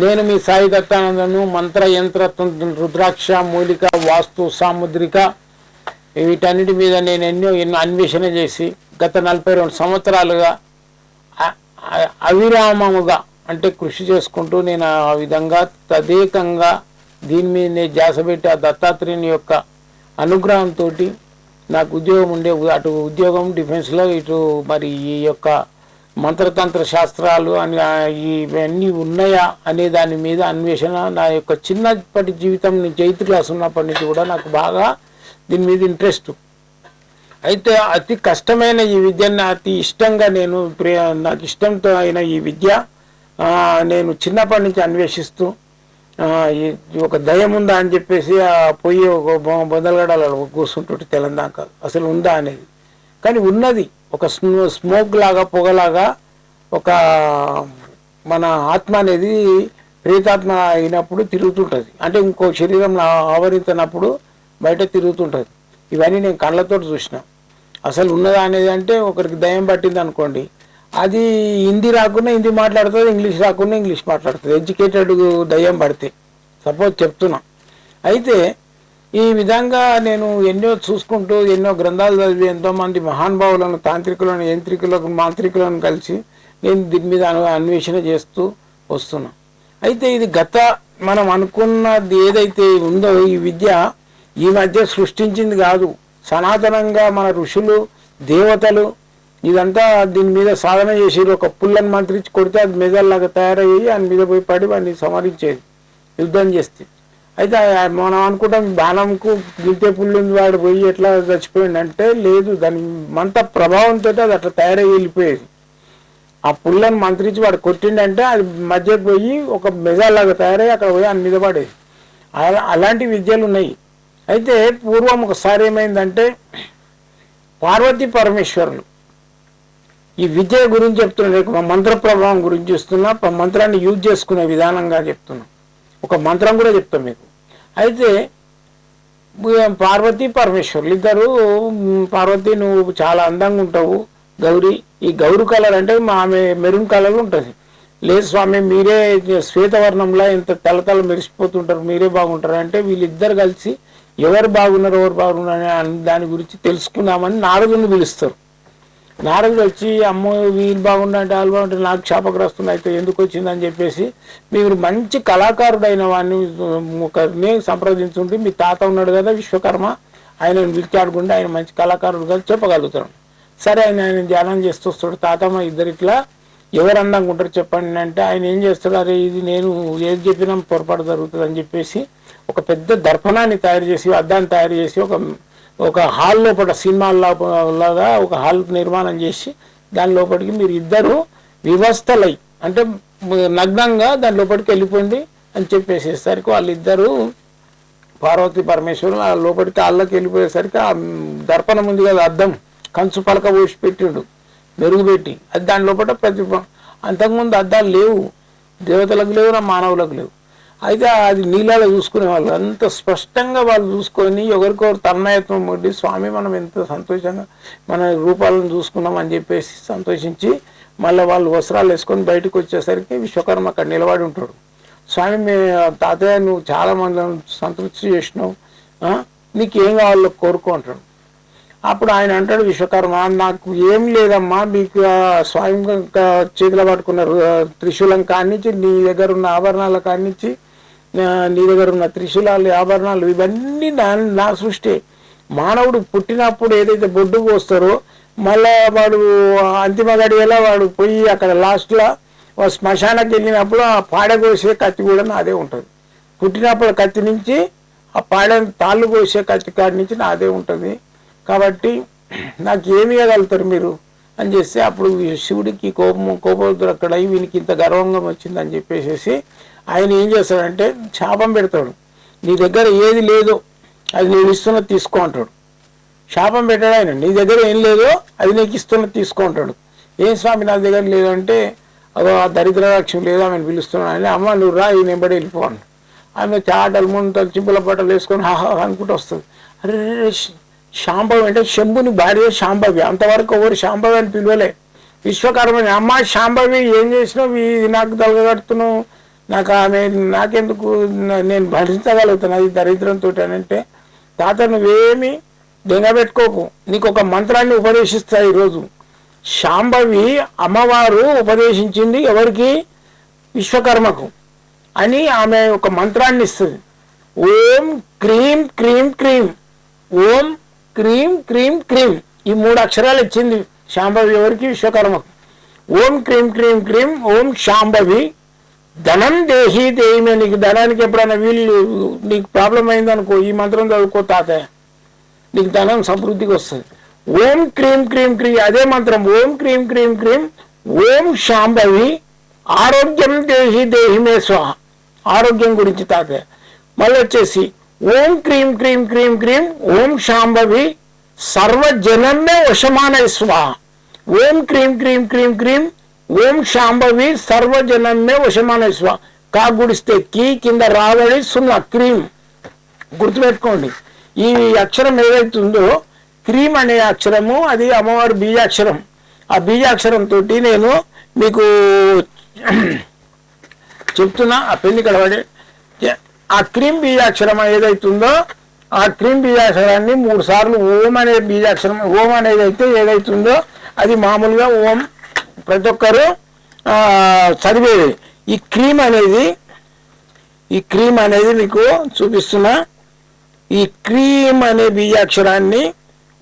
నేను మీ సాయి దత్తానందను మంత్ర యంత్ర రుద్రాక్ష మూలిక వాస్తు సాముద్రిక వీటన్నిటి మీద నేను ఎన్నో ఎన్నో అన్వేషణ చేసి గత నలభై రెండు సంవత్సరాలుగా అవిరామముగా అంటే కృషి చేసుకుంటూ నేను ఆ విధంగా తదేకంగా దీని మీద నేను ధ్యాస పెట్టి ఆ దత్తాత్రేయుని యొక్క అనుగ్రహంతో నాకు ఉద్యోగం ఉండే అటు ఉద్యోగం డిఫెన్స్లో ఇటు మరి ఈ యొక్క మంత్రతంత్ర శాస్త్రాలు అని ఇవన్నీ ఉన్నాయా అనే దాని మీద అన్వేషణ నా యొక్క చిన్నప్పటి జీవితం నుంచి ఎయిత్ క్లాస్ ఉన్నప్పటి నుంచి కూడా నాకు బాగా దీని మీద ఇంట్రెస్ట్. అయితే అతి కష్టమైన ఈ విద్యను అతి ఇష్టంగా నేను నాకు ఇష్టంతో అయిన ఈ విద్య నేను చిన్నప్పటి నుంచి అన్వేషిస్తూ ఒక దయం ఉందా అని చెప్పేసి ఆ పొయ్యి ఒక బొ- బొందలగడాల కూర్చుంటుంటే తెలంగాణ అసలు ఉందా అనేది. కానీ ఉన్నది. ఒక స్మో స్మోక్ లాగా పొగలాగా ఒక మన ఆత్మ అనేది ప్రేతాత్మ అయినప్పుడు తిరుగుతుంటుంది. అంటే ఇంకో శరీరం ఆవరించినప్పుడు బయట తిరుగుతుంటుంది. ఇవన్నీ నేను కళ్ళతో చూసిన. అసలు ఉన్నదా అనేది అంటే ఒకరికి దయం పట్టింది అనుకోండి. అది హిందీ రాకుండా హిందీ మాట్లాడుతుంది ఇంగ్లీష్ రాకుండా ఇంగ్లీష్ మాట్లాడుతుంది. ఎడ్యుకేటెడ్ దయ్యం పడితే. సపోజ్ చెప్తున్నా. అయితే ఈ విధంగా నేను ఎన్నో చూసుకుంటూ ఎన్నో గ్రంథాలు చదివి ఎంతోమంది మహానుభావులను తాంత్రికులను యంత్రికులను మాంత్రికులను కలిసి నేను దీని మీద అన్వేషణ చేస్తూ వస్తున్నా. అయితే ఇది గత మనం అనుకున్నది ఏదైతే ఉందో ఈ విద్య ఈ మధ్య సృష్టించింది కాదు. సనాతనంగా మన ఋషులు దేవతలు ఇదంతా దీని మీద సాధన చేసి ఒక పుల్లని మంత్రించి కొడితే అది మెదల్లాగా తయారయ్యి దాని మీద పోయి పడి వాడిని సమరించేది యుద్ధం చేస్తే. అయితే మనం అనుకుంటాం బాణంకు గింతే పుల్లింది వాడు పోయి ఎట్లా చచ్చిపోయింది అంటే లేదు దాని మంత ప్రభావంతో అది అట్లా తయారై వెళ్ళిపోయేది. ఆ పుల్లని మంత్రించి వాడు కొట్టిండంటే అది మధ్య పోయి ఒక మెజాలాగా తయారై అక్కడ పోయి అని మీద పడేది. అలాంటి విద్యలు ఉన్నాయి. అయితే పూర్వం ఒకసారి ఏమైందంటే పార్వతీ పరమేశ్వరులు ఈ విద్య గురించి చెప్తున్నా మంత్ర ప్రభావం గురించి చూస్తున్నా మంత్రాన్ని యూజ్ చేసుకునే విధానంగా చెప్తున్నా. ఒక మంత్రం కూడా చెప్తాం మీకు. అయితే పార్వతి పరమేశ్వరులు ఇద్దరు పార్వతి నువ్వు చాలా అందంగా ఉంటావు గౌరీ. ఈ గౌరు కలర్ అంటే మా ఆమె మెరూన్ కలర్ ఉంటుంది. లేదు స్వామి మీరే శ్వేతవర్ణంలో ఇంత తలతల మెరిసిపోతుంటారు మీరే బాగుంటారు అంటే వీళ్ళిద్దరు కలిసి ఎవరు బాగున్నారు ఎవరు బాగున్నారు అని దాని గురించి తెలుసుకుందామని నారదుని పిలుస్తారు. నారదుడు వచ్చి అమ్మో వీళ్ళు బాగుండంటే వాళ్ళు బాగుంటే నాకు శాపగ్రస్తులు అయితే ఎందుకు వచ్చిందని చెప్పేసి మీరు మంచి కళాకారుడైన వాడిని ఒకరిని సంప్రదించుంటే మీ తాత ఉన్నాడు కదా విశ్వకర్మ ఆయన పిలిచాడుకుంటే ఆయన మంచి కళాకారుడు కదా చెప్పగలుగుతాడు. సరే ఆయన ఆయన ధ్యానం చేస్తూ తాతమ్మ ఇద్దరు ఇట్లా ఎవరు అందంగా ఉంటారు చెప్పండి అంటే ఆయన ఏం చేస్తాడు అరే ఇది నేను ఏది చెప్పినా పొరపాటు జరుగుతుంది అని చెప్పేసి ఒక పెద్ద దర్పణాన్ని తయారు చేసి అద్దాన్ని తయారు చేసి ఒక ఒక హాల్ లోపల సినిమా లాగా ఒక హాల్ నిర్మాణం చేసి దాని లోపలికి మీరు ఇద్దరు వివస్థలై అంటే నగ్నంగా దాని లోపలికి వెళ్ళిపోండి అని చెప్పేసేసరికి వాళ్ళిద్దరూ పార్వతి పరమేశ్వరులు ఆ లోపలికి అల్లకి వెళ్ళిపోయేసరికి ఆ దర్పణం ఉంది కదా అద్దం కంచు పలక పోసి పెట్టిండు మెరుగుపెట్టి. అది దాని లోపల ప్రతి అంతకుముందు అద్దాలు లేవు. దేవతలకు లేవు నా మానవులకు లేవు? అయితే అది నీళ్ళలో చూసుకునే వాళ్ళు. అంత స్పష్టంగా వాళ్ళు చూసుకొని ఎవరికొకరు తన్మయత్వం ఉండి స్వామి మనం ఎంత సంతోషంగా మన రూపాలను చూసుకున్నాం అని చెప్పేసి సంతోషించి మళ్ళీ వాళ్ళు వస్త్రాలు వేసుకొని బయటకు వచ్చేసరికి విశ్వకర్మ అక్కడ నిలబడి ఉంటాడు. స్వామి మీ తాతయ్య నువ్వు చాలా మందిని సంతృప్తి చేసినావు. నీకు ఏం కావాలో కోరుకో అంటాడు. అప్పుడు ఆయన అంటాడు విశ్వకర్మ నాకు ఏం లేదమ్మా మీకు స్వామి ఇంకా చేతిలో పట్టుకున్న త్రిశూలం కానించి నీ దగ్గర ఉన్న ఆభరణాల కానించి నీ దగ్గర ఉన్న త్రిశూలాలు ఆభరణాలు ఇవన్నీ నా నా సృష్టి. మానవుడు పుట్టినప్పుడు ఏదైతే బొడ్డు పోస్తారో మళ్ళా వాడు అంతిమ గడియలో వాడు పోయి అక్కడ లాస్ట్లో శ్మశానకి వెళ్ళినప్పుడు ఆ పాడ కోసే కత్తి కూడా నాదే ఉంటుంది. పుట్టినప్పుడు కత్తి నుంచి ఆ పాడని తాళ్ళు కోసే కత్తి కాడి నుంచి నాదే ఉంటుంది. కాబట్టి నాకు ఏమి ఇవ్వగలుగుతారు మీరు? అని చేస్తే అప్పుడు శివుడికి కోపం కోపోద్రక్కడై వీనికి ఇంత గర్వంగా వచ్చిందని చెప్పేసి ఆయన ఏం చేస్తాడంటే శాపం పెడతాడు. నీ దగ్గర ఏది లేదో అది నేను ఇస్తున్నది తీసుకో అంటాడు. శాపం పెట్టాడు ఆయన. నీ దగ్గర ఏం లేదో అది నీకు ఇస్తున్నది తీసుకో అంటాడు. ఏం స్వామి నా దగ్గర లేదంటే అదో ఆ దరిద్ర లక్ష్యం లేదు ఆమెను పిలుస్తున్నాను అని అమ్మ నువ్వు రా ఈ నెంబడి వెళ్ళిపోను ఆమె చాటలు ముంటలు చింపుల బట్టలు వేసుకొని హాహా అనుకుంటూ వస్తుంది. అరే శాంభవి అంటే శంభుని భార్య శాంభవి అంతవరకు ఎవరు శాంభవి అని పిలవలే. విశ్వకర్మని అమ్మ శాంభవి ఏం చేసినావు? ఇది నాకు తలగడుతున్నావు నాకు ఆమె నాకెందుకు నేను భరించగలుగుతాను అది దరిద్రంతో అంటే తాత నువ్వేమి దెంగబెట్టుకోకు నీకు ఒక మంత్రాన్ని ఉపదేశిస్తా ఈరోజు. శాంభవి అమ్మవారు ఉపదేశించింది ఎవరికి? విశ్వకర్మకు. అని ఆమె ఒక మంత్రాన్ని ఇస్తుంది. ఓం క్రీం క్రీం క్రీం. ఓం క్రీం క్రీం క్రీం. ఈ మూడు అక్షరాలు ఇచ్చింది శాంభవి ఎవరికి? విశ్వకర్మకు. ఓం క్రీం క్రీం క్రీం. ఓం శాంభవి. ధనం దేహి దేహిమే నీకు ధనానికి ఎప్పుడైనా వీళ్ళు నీకు ప్రాబ్లం అయిందనుకో ఈ మంత్రం చదువుకో తాతయ్య. నీకు ధనం సమృద్ధికి వస్తుంది. ఓం క్రీం క్రీం క్రీం అదే మంత్రం. ఓం క్రీం క్రీం క్రీం ఓం శాంభవి ఆరోగ్యం దేహి దేహిమే స్వాహ. ఆరోగ్యం గురించి తాతే మళ్ళీ వచ్చేసి ఓం క్రీం క్రీం క్రీం క్రీం ఓం శాంభవి సర్వజనమే వశమానై స్వాహ. ఓం క్రీం క్రీం క్రీం క్రీం ఓం శాంభవి సర్వజనమే వశమానేశ్వ కా గుడిస్తే కీ కింద రావడి సున్నా క్రీం. గుర్తుపెట్టుకోండి. ఈ అక్షరం ఏదైతే ఉందో క్రీమ్ అనే అక్షరము అది అమ్మవారి బీజాక్షరం. ఆ బీజాక్షరంతో నేను మీకు చెప్తున్నా ఆ పెళ్ళి కడబడి ఆ క్రీమ్ బీజాక్షరం ఏదైతే ఉందో ఆ క్రీమ్ బీజాక్షరాన్ని మూడు సార్లు ఓం అనే బీజాక్షరం ఓం అనేది అయితే ఏదైతుందో అది మామూలుగా ఓం ప్రతి ఒక్కరు చదివేది. ఈ క్రీమ్ అనేది ఈ క్రీమ్ అనేది మీకు చూపిస్తున్నా. ఈ క్రీమ్ అనే బీజాక్షరాన్ని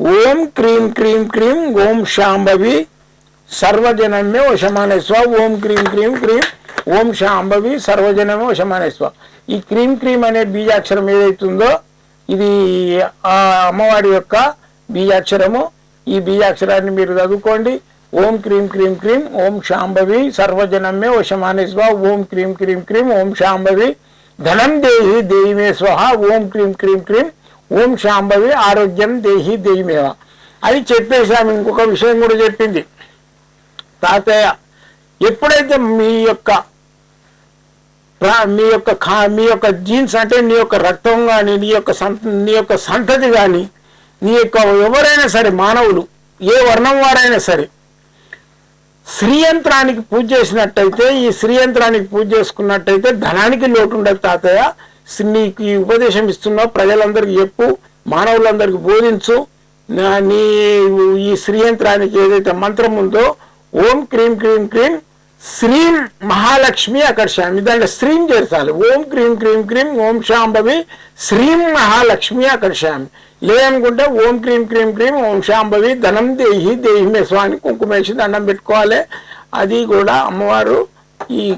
ఓం క్రీం క్రీం క్రీం ఓం శాంభవి సర్వజనమే వశమానేశ్వ ఓం క్రీం క్రీం క్రీం ఓం శాంభవి సర్వజనమే వశమానేశ్వ ఈ క్రీం క్రీం అనే బీజాక్షరం ఏదైతుందో ఇది ఆ అమ్మవారి యొక్క బీజాక్షరము. ఈ బీజాక్షరాన్ని మీరు చదువుకోండి. ఓం క్రీం క్రీం క్రీం ఓం శాంభవి సర్వజనమే వశమానేస్వ ఓం క్రీం క్రీం క్రీం ఓం శాంభవి. ధనం దేహి దేహిమే స్వహ ఓం క్రీం క్రీం క్రీం ఓం శాంభవి ఆరోగ్యం దేహి దేహిమేవ. అది చెప్పేసాము ఇంకొక విషయం కూడా చెప్పింది. తాతయ్య ఎప్పుడైతే మీ యొక్క మీ యొక్క ఖా- మీ యొక్క జీన్స్ అంటే నీ యొక్క రక్తం కానీ నీ యొక్క సంత నీ యొక్క సంతతి కానీ నీ యొక్క ఎవరైనా సరే మానవులు ఏ వర్ణం వారైనా సరే శ్రీయంత్రానికి పూజ చేసినట్టయితే ఈ శ్రీయంత్రానికి పూజ చేసుకున్నట్టయితే ధనానికి లోటు ఉండదు తాతయ్య. నీకు ఈ ఉపదేశం ఇస్తున్నావు ప్రజలందరికీ చెప్పు మానవులందరికీ బోధించు. నీ ఈ శ్రీయంత్రానికి ఏదైతే మంత్రం ఉందో ఓం క్రీం క్రీం క్రీం శ్రీం మహాలక్ష్మి ఆకర్షామి. దాంట్లో శ్రీం చేర్చాలి. ఓం క్రీం క్రీం క్రీం ఓం శాంభవి శ్రీం మహాలక్ష్మి ఆకర్షామి. లేదనుకుంటే ఓం క్రీం క్రీం క్రీం ఓం శాంభవి ధనం దేహి దేహిమే స్వామి కుంకుమేసి దండం పెట్టుకోవాలి. అది కూడా అమ్మవారు ఈ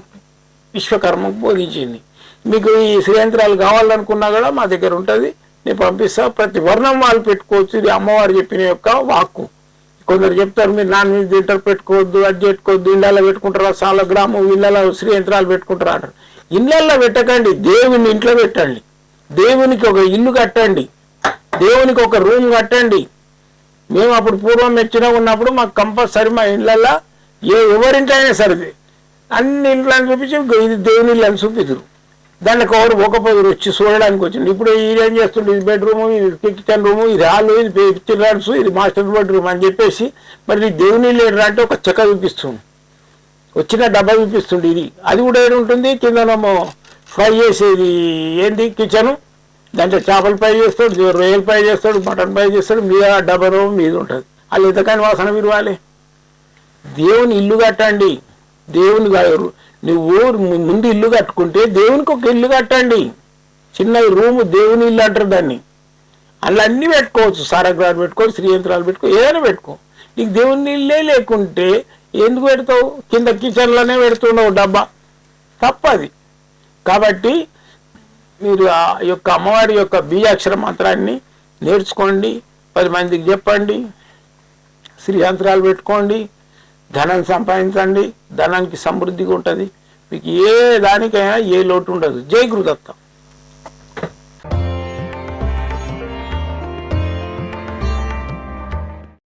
విశ్వకర్మకు బోధించింది మీకు ఈ శ్రీయంత్రాలు కావాలనుకున్నా కూడా మా దగ్గర ఉంటుంది. నేను పంపిస్తా. ప్రతి వర్ణం వాళ్ళు పెట్టుకోవచ్చు. ఇది అమ్మవారు చెప్పిన యొక్క వాక్కు. కొందరు చెప్తారు మీరు నాన్ వెజ్ తింటారు పెట్టుకోవద్దు అది పెట్టుకోవద్దు ఇళ్ళల్లో పెట్టుకుంటారా చాలా ఇళ్ళలో శ్రీయంత్రాలు పెట్టుకుంటారు అంటారు. ఇళ్ళల్లో పెట్టకండి దేవుని ఇంట్లో పెట్టండి. దేవునికి ఒక ఇల్లు కట్టండి. దేవునికి ఒక రూమ్ కట్టండి. మేము అప్పుడు పూర్వం మెచ్చిన ఉన్నప్పుడు మాకు కంపల్సరీ మా ఇళ్ళల్లో ఏ ఎవరింటైనా సరే అన్ని ఇంట్లను చూపించి ఇది దేవుని ఇల్లు అని చూపిదురు దానికి ఎవరు ఒక వచ్చి చూడడానికి వచ్చింది ఇప్పుడు ఏం చేస్తుండే? ఇది బెడ్రూమ్ ఇది కిచెన్ రూమ్ ఇది హాల్ ఇది చిల్డ్రన్స్ ఇది మాస్టర్ బెడ్రూమ్ అని చెప్పేసి మరి ఇది దేవుని ఇల్లు అంటే ఒక చెక్క చూపిస్తుంది వచ్చిన డబ్బా చూపిస్తుంది ఇది. అది కూడా ఏడు ఉంటుంది కిందనేమో ఫ్రై చేసేది ఏంది? కిచెను దాంట్లో చేపలు ఫ్రై చేస్తాడు రొయ్యలు ఫ్రై చేస్తాడు మటన్ ఫ్రై చేస్తాడు మీద డబ్బా రూమ్ మీద ఉంటుంది. వాళ్ళు ఎంతకాని వాసన విరవాలి. దేవుని ఇల్లు కట్టండి. దేవుని నువ్వు ముందు ఇల్లు కట్టుకుంటే దేవునికి ఒక ఇల్లు కట్టండి. చిన్న రూము దేవుని ఇల్లు అంటారు దాన్ని. అందులో అన్ని పెట్టుకోవచ్చు సారగ్రాలు పెట్టుకో శ్రీయంత్రాలు పెట్టుకో ఏదైనా పెట్టుకో. నీకు దేవుని ఇల్లే లేకుంటే ఎందుకు పెడతావు? కింద కిచెన్లోనే పెడుతున్నావు డబ్బా. తప్పది. కాబట్టి మీరు ఆ యొక్క అమ్మవారి యొక్క బీజాక్షర మంత్రాన్ని నేర్చుకోండి పది మందికి చెప్పండి శ్రీయంత్రాలు పెట్టుకోండి ధనం సంపాదించండి ధనానికి సమృద్ధిగా ఉంటుంది. మీకు ఏ దానికైనా ఏ లోటు ఉండదు. జై గురుదత్తం.